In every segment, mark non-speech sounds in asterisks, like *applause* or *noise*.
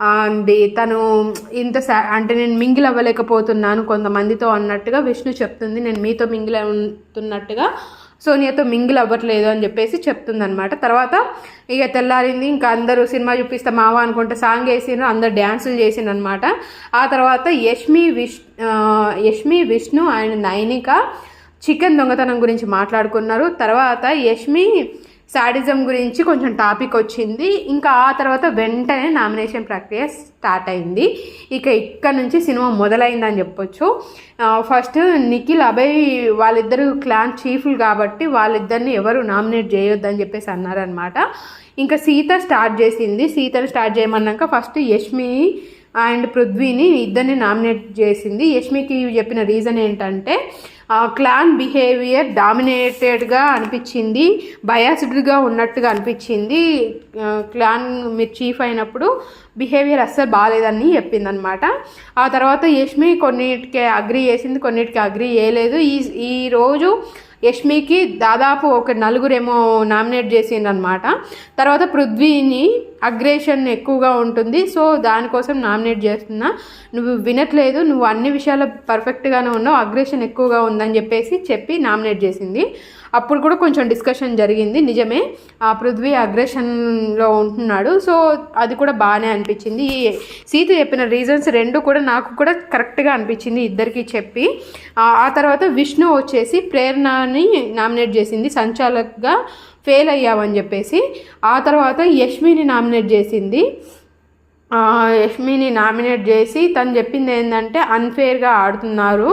అంది. తను ఇంత సా- అంటే నేను మింగిల్ అవ్వలేకపోతున్నాను కొంతమందితో అన్నట్టుగా విష్ణు చెప్తుంది. నేను మీతో మింగిల్ అవుతున్నట్టుగా సోనియాతో మింగిల్ అవ్వట్లేదు అని చెప్పేసి చెప్తుంది అనమాట తర్వాత ఇక తెల్లారింది ఇంకా అందరూ సినిమా చూపిస్తే మావా అనుకుంటే సాంగ్ వేసిండ్రు అందరు డ్యాన్సులు చేసిండ్రు అనమాట ఆ తర్వాత యష్మి విష్ యష్మి విష్ణు అండ్ నైనిక చికెన్ దొంగతనం గురించి మాట్లాడుకున్నారు. తర్వాత యష్మి శాడిజం గురించి కొంచెం టాపిక్ వచ్చింది. ఇంకా ఆ తర్వాత వెంటనే నామినేషన్ ప్రక్రియ స్టార్ట్ అయింది. ఇక ఇక్కడ నుంచి సినిమా మొదలైందని చెప్పొచ్చు. ఫస్ట్ నిఖిల్ అభయ్ వాళ్ళిద్దరు క్లాన్ చీఫ్లు కాబట్టి వాళ్ళిద్దరిని ఎవరు నామినేట్ చేయొద్దని చెప్పేసి అన్నారనమాట ఇంకా సీత స్టార్ట్ చేసింది. సీతను స్టార్ట్ చేయమన్నాక ఫస్ట్ యష్మి అండ్ పృథ్వీని ఇద్దరిని నామినేట్ చేసింది. యష్మికి చెప్పిన రీజన్ ఏంటంటే క్లాన్ బిహేవియర్ డామినేటెడ్గా అనిపించింది బయాసిడ్గా ఉన్నట్టుగా అనిపించింది. క్లాన్ మీరు చీఫ్ అయినప్పుడు బిహేవియర్ అస్సలు బాగాలేదని చెప్పిందనమాట. ఆ తర్వాత యష్మి కొన్నిటికి అగ్రి చేసింది కొన్నిటికి అగ్రి చేయలేదు. ఈ ఈ యష్మికి దాదాపు ఒక నలుగురేమో నామినేట్ చేసిందనమాట తర్వాత పృథ్వీని అగ్రేషన్ ఎక్కువగా ఉంటుంది. సో దానికోసం నామినేట్ చేస్తున్నా. నువ్వు వినట్లేదు నువ్వు అన్ని విషయాలు పర్ఫెక్ట్గానే ఉన్నావు అగ్రేషన్ ఎక్కువగా ఉందని చెప్పేసి చెప్పి నామినేట్ చేసింది. అప్పుడు కూడా కొంచెం డిస్కషన్ జరిగింది. నిజమే ఆ పృథ్వీ అగ్రెషన్లో ఉంటున్నాడు. సో అది కూడా బాగానే అనిపించింది. ఈ సీత చెప్పిన రీజన్స్ రెండు కూడా నాకు కూడా కరెక్ట్గా అనిపించింది ఇద్దరికి చెప్పి. ఆ తర్వాత విష్ణు వచ్చేసి ప్రేరణని నామినేట్ చేసింది. సంచాలక్గా ఫెయిల్ అయ్యావని చెప్పేసి. ఆ తర్వాత యష్మిని నామినేట్ చేసింది. యష్మిని నామినేట్ చేసి తను చెప్పింది ఏంటంటే అన్ఫేర్గా ఆడుతున్నారు.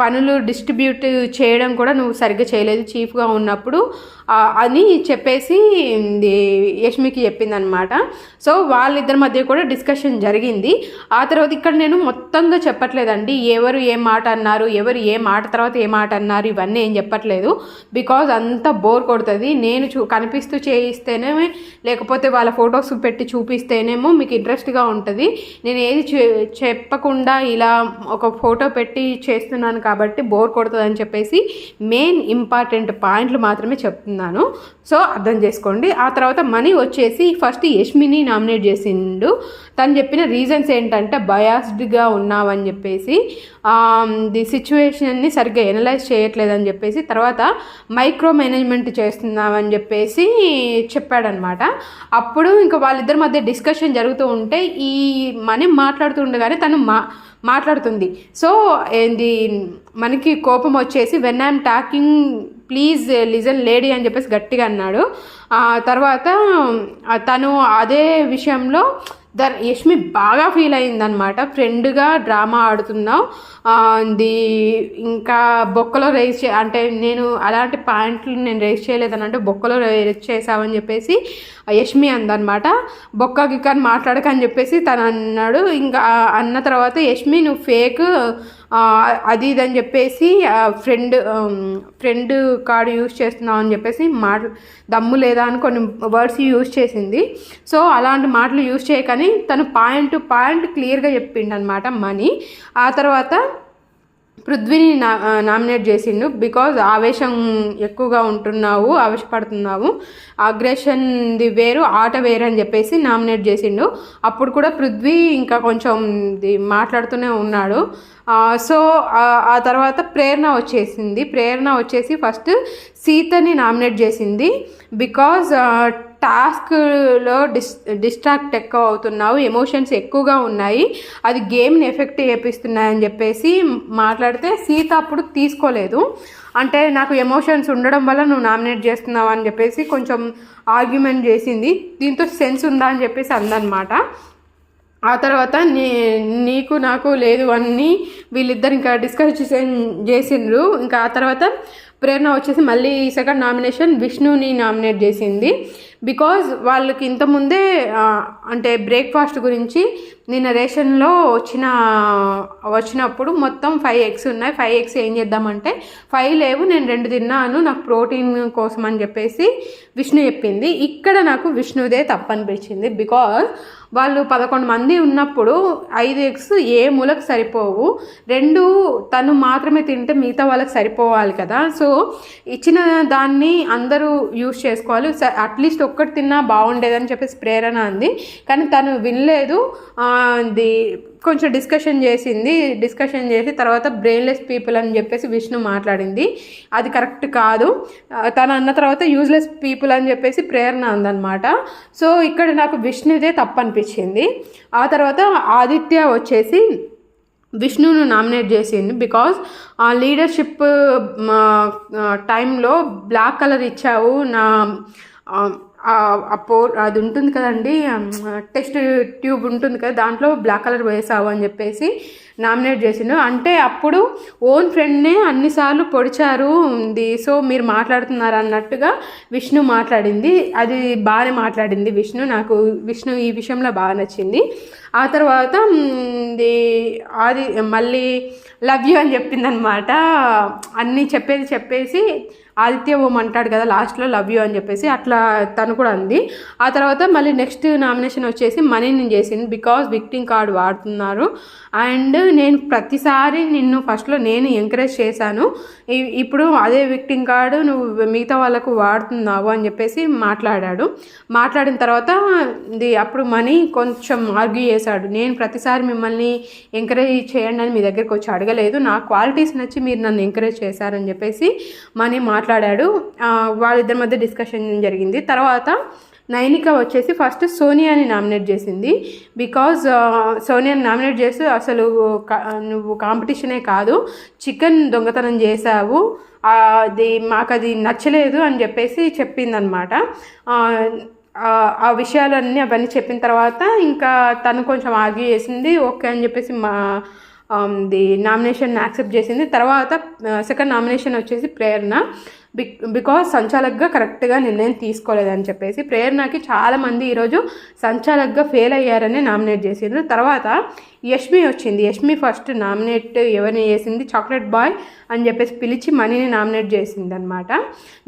పనులు డిస్ట్రిబ్యూట్ చేయడం కూడా నువ్వు సరిగ్గా చేయలేదు. చీఫ్గా ఉన్నప్పుడు అని చెప్పేసి యష్మికి చెప్పిందనమాట సో వాళ్ళిద్దరి మధ్య కూడా డిస్కషన్ జరిగింది. ఆ తర్వాత ఇక్కడ నేను మొత్తంగా చెప్పట్లేదండి. ఎవరు ఏ మాట అన్నారు ఎవరు ఏ మాట తర్వాత ఏ మాట అన్నారు ఇవన్నీ ఏం చెప్పట్లేదు. బికాజ్ అంత బోర్ కొడుతుంది. నేను చూ కనిపిస్తూ చేయిస్తేనే లేకపోతే వాళ్ళ ఫొటోస్ పెట్టి చూపిస్తేనేమో మీకు ఇంట్రెస్ట్గా ఉంటుంది. నేను ఏది చెప్పకుండా ఇలా ఒక ఫోటో పెట్టి చేస్తున్నాను కాబట్టి బోర్ కొడుతుంది అని చెప్పేసి మెయిన్ ఇంపార్టెంట్ పాయింట్లు మాత్రమే చెప్తున్నాను సో అర్థం చేసుకోండి. ఆ తర్వాత మనీ వచ్చేసి ఫస్ట్ యష్మిని నామినేట్ చేసిండు. తను చెప్పిన రీజన్స్ ఏంటంటే బయాస్డ్గా ఉన్నావని చెప్పేసి ది సిచ్యువేషన్ని సరిగ్గా ఎనలైజ్ చేయట్లేదని చెప్పేసి తర్వాత మైక్రో మేనేజ్మెంట్ చేస్తున్నామని చెప్పేసి చెప్పాడనమాట. అప్పుడు ఇంకా వాళ్ళిద్దరి మధ్య డిస్కషన్ జరుగుతూ ఉంటే ఈ మనీ మాట్లాడుతుండగానే తను మా మాట్లాడుతుంది. సో ఏంది మనకి కోపం వచ్చేసి when I'm talking please listen lady అని చెప్పేసి గట్టిగా అన్నాడు. ఆ తర్వాత తను అదే విషయంలో ద యష్మి బాగా ఫీల్ అయిందనమాట ఫ్రెండ్గా డ్రామా ఆడుతున్నావు. ది ఇంకా బొక్కలో రేస్ చే అంటే నేను అలాంటి పాయింట్లు నేను రేస్ చేయలేదని అంటే బొక్కలో రేస్ చేసావని చెప్పేసి యష్మి అందనమాట బొక్క గిక్క అని మాట్లాడకని చెప్పేసి తను అన్నాడు. ఇంకా అన్న తర్వాత యష్మి నువ్వు ఫేక్ అది ఇది అని చెప్పేసి ఫ్రెండ్ ఫ్రెండ్ కార్డు యూజ్ చేస్తున్నావు అని చెప్పేసి మాట దమ్ము లేదా అని కొన్ని వర్డ్స్ యూజ్ చేసింది. సో అలాంటి మాటలు యూజ్ చేయకని తను పాయింట్ టు పాయింట్ క్లియర్గా చెప్పిండనమాట మనీ. ఆ తర్వాత పృథ్వీని నా నామినేట్ చేసిండు. బికాజ్ ఆవేశం ఎక్కువగా ఉంటున్నావు ఆవేశపడుతున్నావు. అగ్రెషన్ది వేరు ఆట వేరు అని చెప్పేసి నామినేట్ చేసిండు. అప్పుడు కూడా పృథ్వీ ఇంకా కొంచెం మాట్లాడుతూనే ఉన్నాడు. సో ఆ- ఆ తర్వాత ప్రేరణ వచ్చేసింది. ప్రేరణ వచ్చేసి ఫస్ట్ సీతని నామినేట్ చేసింది. బికాజ్ టాస్క్లో డిస్ డిస్ట్రాక్ట్ ఎక్కువ అవుతున్నావు ఎమోషన్స్ ఎక్కువగా ఉన్నాయి అది గేమ్ని ఎఫెక్ట్ చేపిస్తున్నాయని చెప్పేసి మాట్లాడితే సీత అప్పుడు తీసుకోలేదు. అంటే నాకు ఎమోషన్స్ ఉండడం వల్ల నువ్వు నామినేట్ చేస్తున్నావు అని చెప్పేసి కొంచెం ఆర్గ్యుమెంట్ చేసింది. దీంతో సెన్స్ ఉందా అని చెప్పేసి అందనమాట. ఆ తర్వాత నీ నీకు నాకు లేదు అని వీళ్ళిద్దరు ఇంకా డిస్కస్ చేసిండ్రు. ఇంకా ఆ తర్వాత ప్రేరణ వచ్చేసి మళ్ళీ సెకండ్ నామినేషన్ విష్ణుని నామినేట్ చేసింది. బికాజ్ వాళ్ళకి ఇంతకుముందే అంటే బ్రేక్ఫాస్ట్ గురించి నిన్న రేషన్లో వచ్చిన వచ్చినప్పుడు మొత్తం ఫైవ్ ఎగ్స్ ఉన్నాయి. ఫైవ్ ఎగ్స్ ఏం చేద్దామంటే ఫైవ్ లేవు నేను రెండు తిన్నాను నాకు ప్రోటీన్ కోసం అని చెప్పేసి విష్ణు చెప్పింది. ఇక్కడ నాకు విష్ణుదే తప్పనిపించింది బికాజ్ వాళ్ళు పదకొండు మంది ఉన్నప్పుడు ఐదు ఎగ్స్ ఏ మూలకు సరిపోవు. రెండు తను మాత్రమే తింటే మిగతా వాళ్ళకి సరిపోవాలి కదా. సో ఇచ్చిన దాన్ని అందరూ యూస్ చేసుకోవాలి. అట్లీస్ట్ ఒక్కటి తిన్నా బాగుండేదని చెప్పేసి ప్రేరణ అంది. కానీ తను వినలేదు. ది కొంచెం డిస్కషన్ చేసింది. డిస్కషన్ చేసి తర్వాత బ్రెయిన్లెస్ పీపుల్ అని చెప్పేసి విష్ణు మాట్లాడింది. అది కరెక్ట్ కాదు. తను అన్న తర్వాత యూజ్లెస్ పీపుల్ అని చెప్పేసి ప్రేరణ అందనమాట సో ఇక్కడ నాకు విష్ణుదే తప్పు అనిపించింది ఆ తర్వాత ఆదిత్య వచ్చేసి విష్ణును నామినేట్ చేసింది బికాజ్ ఆ లీడర్షిప్ టైంలో బ్లాక్ కలర్ ఇచ్చావు. నా పో అది ఉంటుంది కదండి టెస్ట్ ట్యూబ్ ఉంటుంది కదా దాంట్లో బ్లాక్ కలర్ వేసావు అని చెప్పేసి నామినేట్ చేసిండు. అంటే అప్పుడు ఓన్ ఫ్రెండ్నే అన్నిసార్లు పొడిచారు ఉంది. సో మీరు మాట్లాడుతున్నారు అన్నట్టుగా విష్ణు మాట్లాడింది. అది బాగానే మాట్లాడింది విష్ణు. నాకు విష్ణు ఈ విషయంలో బాగా నచ్చింది. ఆ తర్వాత ఇది అది మళ్ళీ లవ్ యూ అని చెప్పింది అనమాట అన్నీ చెప్పేది చెప్పేసి ఆదిత్య ఓం అంటాడు కదా లాస్ట్లో లవ్ యూ అని చెప్పేసి అట్లా తను కూడా అంది ఆ తర్వాత మళ్ళీ నెక్స్ట్ నామినేషన్ వచ్చేసి మనీని చేసింది బికాస్ విక్టింగ్ కార్డ్ వాడుతున్నారు. అండ్ నేను ప్రతిసారి నిన్ను ఫస్ట్లో నేను ఎంకరేజ్ చేశాను. ఇప్పుడు అదే విక్టింగ్ కార్డు నువ్వు మిగతా వాళ్ళకు వాడుతున్నావు అని చెప్పేసి మాట్లాడాడు. మాట్లాడిన తర్వాత ఇది అప్పుడు మనీ కొంచెం ఆర్గ్యూ చేశాడు. నేను ప్రతిసారి మిమ్మల్ని ఎంకరేజ్ చేయండి అని మీ దగ్గరికి వచ్చి అడగలేదు. నా క్వాలిటీస్ నచ్చి మీరు నన్ను ఎంకరేజ్ చేశారని చెప్పేసి మనీ మాట్లాడాడు. వాళ్ళిద్దరి మధ్య డిస్కషన్ జరిగింది. తర్వాత తర్వాత నైనిక వచ్చేసి ఫస్ట్ సోనియాని నామినేట్ చేసింది. బికాజ్ సోనియాని నామినేట్ చేస్తూ అసలు నువ్వు కాంపిటీషనే కాదు చికెన్ దొంగతనం చేశావు అది మాకు అది నచ్చలేదు అని చెప్పేసి చెప్పిందనమాట. ఆ విషయాలన్నీ అవన్నీ చెప్పిన తర్వాత ఇంకా తను కొంచెం ఆర్గ్యూ చేసింది ఓకే అని చెప్పేసి మా ది నామినేషన్ యాక్సెప్ట్ చేసింది. తర్వాత సెకండ్ నామినేషన్ వచ్చేసి ప్రేరణ. బికాస్ సంచాలక్గా కరెక్ట్గా నిర్ణయం తీసుకోలేదని చెప్పేసి ప్రేరణకి చాలామంది ఈరోజు సంచాలక్గా ఫెయిల్ అయ్యారని నామినేట్ చేసిండ్రు. తర్వాత యష్మి వచ్చింది. యష్మి ఫస్ట్ నామినేట్ ఎవరిని చేసింది? చాక్లెట్ బాయ్ అని చెప్పేసి పిలిచి మనీని నామినేట్ చేసింది అనమాట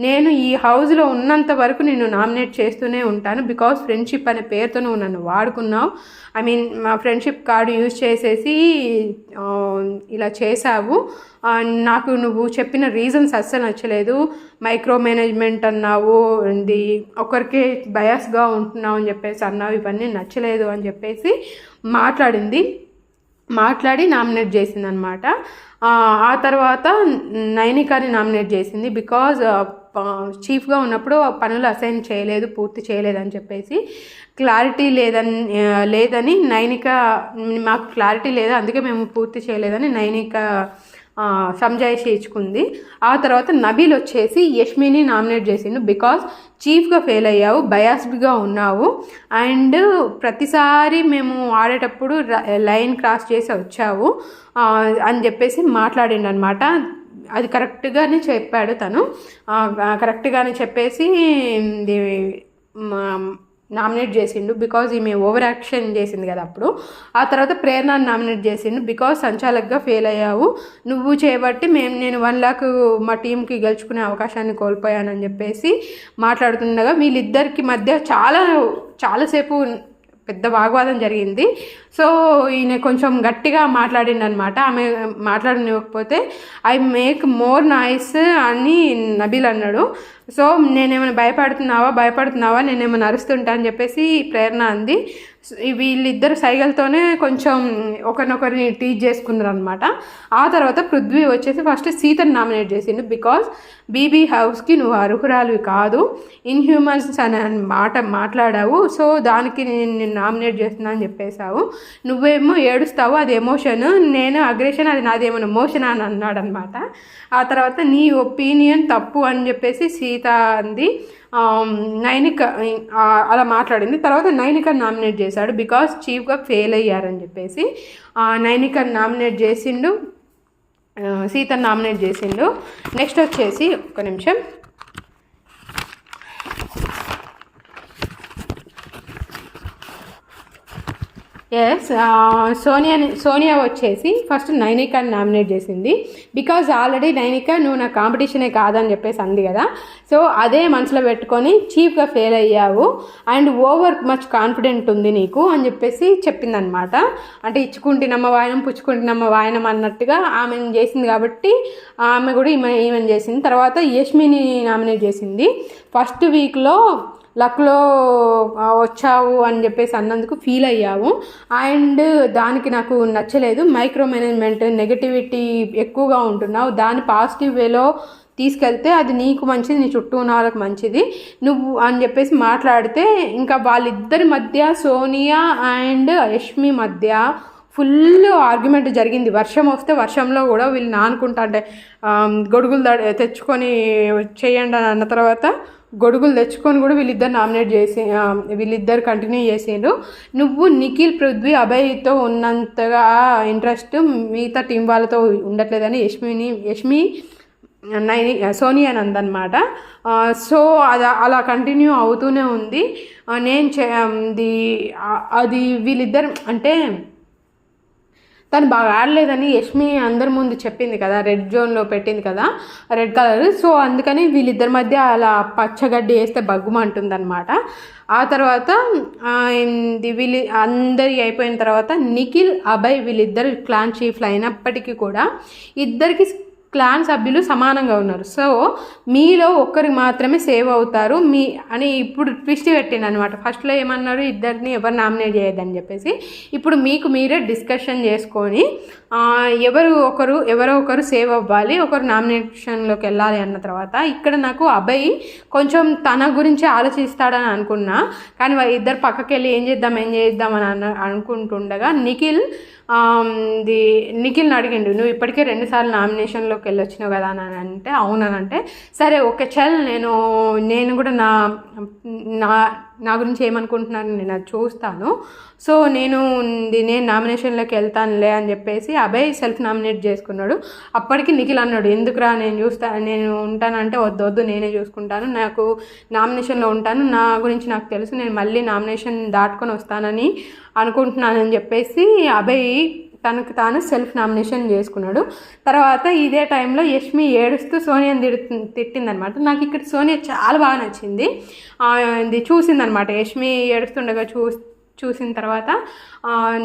నేను ఈ హౌస్లో ఉన్నంత వరకు నేను నామినేట్ చేస్తూనే ఉంటాను. బికాస్ ఫ్రెండ్షిప్ అనే పేరుతో నువ్వు నన్ను వాడుకున్నావు. ఐ మీన్ మా ఫ్రెండ్షిప్ కార్డు యూజ్ చేసేసి ఇలా చేసావు. నాకు నువ్వు చెప్పిన రీజన్స్ అస్సలు నచ్చలేదు. మైక్రో మేనేజ్మెంట్ అన్నావు ఇది ఒకరికే బయాస్గా ఉంటున్నావు అని చెప్పేసి అన్నావు ఇవన్నీ నచ్చలేదు అని చెప్పేసి మాట్లాడింది. మాట్లాడి నామినేట్ చేసింది అనమాట ఆ తర్వాత నైనికాని నామినేట్ చేసింది బికాజ్ చీఫ్గా ఉన్నప్పుడు ఆ పనులు అసైన్ చేయలేదు పూర్తి చేయలేదని చెప్పేసి. క్లారిటీ లేదని లేదని నైనిక మాకు క్లారిటీ లేదు అందుకే మేము పూర్తి చేయలేదని నైనిక సంజాయిషి ఇచ్చుకుంది ఆ తర్వాత నబీల్ వచ్చేసి యష్మిని నామినేట్ చేసిండు. బికాస్ చీఫ్గా ఫెయిల్ అయ్యావు బయాస్డ్గా ఉన్నావు. అండ్ ప్రతిసారి మేము ఆడేటప్పుడు లైన్ క్రాస్ చేసి వచ్చావు. అని చెప్పేసి మాట్లాడిండు అనమాట అది కరెక్ట్గానే చెప్పాడు తను. కరెక్ట్గానే చెప్పేసి ఇది మా- నామినేట్ చేసిండు బికాజ్ ఈమె ఓవర్ యాక్షన్ చేసింది కదా అప్పుడు. ఆ తర్వాత ప్రేరణ నామినేట్ చేసిండు బికాజ్ సంచాలక్గా ఫెయిల్ అయ్యావు. నువ్వు చేయబట్టి మేము నేను వన్ లాక్ మా టీంకి గెలుచుకునే అవకాశాన్ని కోల్పోయానని చెప్పేసి మాట్లాడుతుండగా వీళ్ళిద్దరికి మధ్య చాలా చాలాసేపు పెద్ద వాగ్వాదం జరిగింది. సో ఈయన కొంచెం గట్టిగా మాట్లాడిండు అనమాట ఆమె మాట్లాడనివ్వకపోతే ఐ మేక్ మోర్ నాయిస్ అని నబీల్ అన్నాడు. సో నేనేమైనా భయపడుతున్నావా? భయపడుతున్నావా? నేనేమైనా అరుస్తుంటా? అని చెప్పేసి ప్రేరణ అంది. వీళ్ళిద్దరు సైగలతోనే కొంచెం ఒకరినొకరిని టీచ్ చేసుకున్నారు అనమాట ఆ తర్వాత పృథ్వీ వచ్చేసి ఫస్ట్ సీతను నామినేట్ చేసిండు బికాస్ బీబీ హౌస్కి నువ్వు అర్హురాలు కాదు ఇన్హ్యూమన్స్ అనే మాట మాట్లాడావు సో దానికి నేను నిన్ను నామినేట్ చేస్తున్నా అని చెప్పేశావు. నువ్వేమో ఏడుస్తావు అది ఎమోషన్ నేను అగ్రెషన్ అది నాదేమైనా ఎమోషన్ అని అన్నాడనమాట ఆ తర్వాత నీ ఒపీనియన్ తప్పు అని చెప్పేసి సీత అంది. నైనిక అలా మాట్లాడింది. తర్వాత నైనిక నామినేట్ చేశాడు బికాస్ చీఫ్గా ఫెయిల్ అయ్యారని చెప్పేసి. నైనిక నామినేట్ చేసిండు సీత నామినేట్ చేసిండు. నెక్స్ట్ వచ్చేసి ఒక్క నిమిషం. ఎస్ సోనియా సోనియా వచ్చేసి ఫస్ట్ నైనికాని నామినేట్ చేసింది. బికాజ్ ఆల్రెడీ నైనిక నువ్వు నా కాంపిటీషనే కాదని చెప్పేసి అంది కదా. సో అదే మనసులో పెట్టుకొని చీఫ్గా ఫెయిల్ అయ్యావు. అండ్ ఓవర్ మచ్ కాన్ఫిడెంట్ ఉంది నీకు అని చెప్పేసి చెప్పిందనమాట అంటే ఇచ్చుకుంటున్నమ్మ వాయనం పుచ్చుకుంటున్నమ్మ వాయనం అన్నట్టుగా ఆమె చేసింది కాబట్టి ఆమె కూడా ఈమె ఈమెను చేసింది. తర్వాత యష్మిని నామినేట్ చేసింది. ఫస్ట్ వీక్లో లక్లో వచ్చావు అని చెప్పేసి అన్నందుకు ఫీల్ అయ్యావు. అండ్ దానికి నాకు నచ్చలేదు. మైక్రో మేనేజ్మెంట్ నెగటివిటీ ఎక్కువగా ఉంటున్నావు. దాని పాజిటివ్ వేలో తీసుకెళ్తే అది నీకు మంచిది నీ చుట్టూ ఉన్న వాళ్ళకి మంచిది. నువ్వు అని చెప్పేసి మాట్లాడితే ఇంకా వాళ్ళిద్దరి మధ్య సోనియా అండ్ యష్మి మధ్య ఫుల్ ఆర్గ్యుమెంట్ జరిగింది. వర్షం వస్తే వర్షంలో కూడా వీళ్ళు నానుకుంటా అంటే గొడుగులు తెచ్చుకొని చేయండి అని అన్న తర్వాత గొడుగులు తెచ్చుకొని కూడా వీళ్ళిద్దరు నామినేట్ చేసి వీళ్ళిద్దరు కంటిన్యూ చేసిండ్రు. నువ్వు నిఖిల్ పృథ్వీ అభయ్తో ఉన్నంతగా ఇంట్రెస్ట్ మిగతా టీం వాళ్ళతో ఉండట్లేదని యష్మిని యష్మి నైని సోనియా అని అందనమాట సో అది అలా కంటిన్యూ అవుతూనే ఉంది. నేను చే అది వీళ్ళిద్దరు అంటే తను బాగా ఆడలేదని యష్మి అందరి ముందు చెప్పింది కదా రెడ్ జోన్లో పెట్టింది కదా రెడ్ కలర్ సో అందుకని వీళ్ళిద్దరి మధ్య అలా పచ్చగడ్డి వేస్తే బగ్గుమంటుందన్నమాట ఆ తర్వాత ఇది వీళ్ళు అందరి అయిపోయిన తర్వాత నిఖిల్ అభయ్ వీళ్ళిద్దరు క్లాన్ చీఫ్లు అయినప్పటికీ కూడా ఇద్దరికి క్లాన్ సభ్యులు సమానంగా ఉన్నారు. సో మీలో ఒక్కరికి మాత్రమే సేవ్ అవుతారు. మీ అని ఇప్పుడు ట్విస్ట్ పెట్టింది అనమాట ఫస్ట్లో ఏమన్నారు? ఇద్దరిని ఎవరు నామినేట్ చేయొద్దని చెప్పేసి. ఇప్పుడు మీకు మీరే డిస్కషన్ చేసుకొని ఎవరు ఒకరు ఎవరో ఒకరు సేవ్ అవ్వాలి ఒకరు నామినేషన్లోకి వెళ్ళాలి అన్న తర్వాత ఇక్కడ నాకు అభయ్ కొంచెం తన గురించి ఆలోచిస్తాడని అనుకున్నా. కానీ ఇద్దరు పక్కకి వెళ్ళి ఏం చేద్దాం ఏం చేద్దాం అని అన్న అనుకుంటుండగా నిఖిల్ ది నిఖిల్ని అడిగిండు నువ్వు ఇప్పటికే రెండుసార్లు నామినేషన్లోకి వెళ్ళొచ్చినావు కదా అని అంటే అవునని అంటే సరే ఓకే చల్ నేను నేను కూడా నా నా నా గురించి ఏమనుకుంటున్నాను నేను అది చూస్తాను. సో నేను నేను నామినేషన్లోకి వెళ్తానులే అని చెప్పేసి అభయ్ సెల్ఫ్ నామినేట్ చేసుకున్నాడు. అప్పటికి నిఖిల్ అన్నాడు ఎందుకురా నేను చూస్తా నేను ఉంటానంటే వద్దు వద్దు నేనే చూసుకుంటాను. నాకు నామినేషన్లో ఉంటాను. నా గురించి నాకు తెలుసు. నేను మళ్ళీ నామినేషన్ దాటుకొని వస్తానని అనుకుంటున్నానని చెప్పేసి అభయ్ తనకు తాను సెల్ఫ్ నామినేషన్ చేసుకున్నాడు. తర్వాత ఇదే టైంలో యష్మి ఏడుస్తూ సోనియాని తిడుతు తిట్టిందనమాట. నాకు ఇక్కడ సోనియా చాలా బాగా నచ్చింది. ఇది చూసిందనమాట. యష్మి ఏడుస్తుండగా చూ చూసిన తర్వాత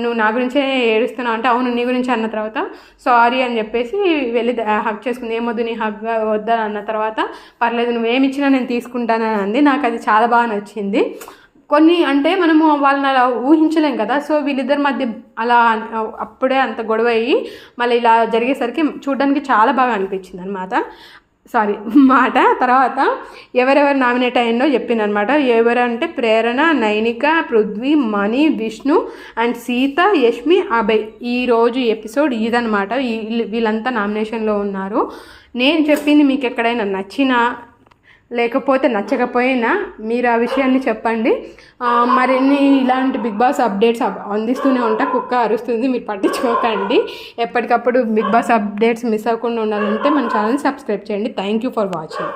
నువ్వు నా గురించే ఏడుస్తున్నావు అంటే అవును నీ గురించి అన్న తర్వాత సారీ అని చెప్పేసి వెళ్ళి హక్ చేసుకుంది. ఏమొద్దు నీ హగ్ వద్దా అన్న తర్వాత పర్లేదు నువ్వేమిచ్చినా నేను తీసుకుంటానని అంది. నాకు అది చాలా బాగా నచ్చింది. కొన్ని అంటే మనము వాళ్ళని అలా ఊహించలేం కదా. సో వీళ్ళిద్దరి మధ్య అలా అప్పుడే అంత గొడవ అయ్యి మళ్ళీ ఇలా జరిగేసరికి చూడడానికి చాలా బాగా అనిపించింది అనమాట సారీ *laughs* మాట. తర్వాత ఎవరెవరు నామినేట్ అయ్యిందో చెప్పిందనమాట ఎవరంటే ప్రేరణ నైనిక పృథ్వీ మణి విష్ణు అండ్ సీత యష్మి అభయ్. ఈరోజు ఎపిసోడ్ ఇదనమాట వీళ్ళు- వీళ్ళంతా నామినేషన్లో ఉన్నారు. నేను చెప్పింది మీకు ఎక్కడైనా నచ్చినా లేకపోతే నచ్చకపోయినా మీరు ఆ విషయాన్ని చెప్పండి. మరిన్ని ఇలాంటి బిగ్ బాస్ అప్డేట్స్ అబ్- అందిస్తూనే ఉంటా. కుక్క అరుస్తుంది మీరు పట్టించుకోకండి. ఎప్పటికప్పుడు బిగ్ బాస్ అప్డేట్స్ మిస్ అవ్వకుండా ఉండాలంటే మన ఛానల్ సబ్స్క్రైబ్ చేయండి. Thank you for watching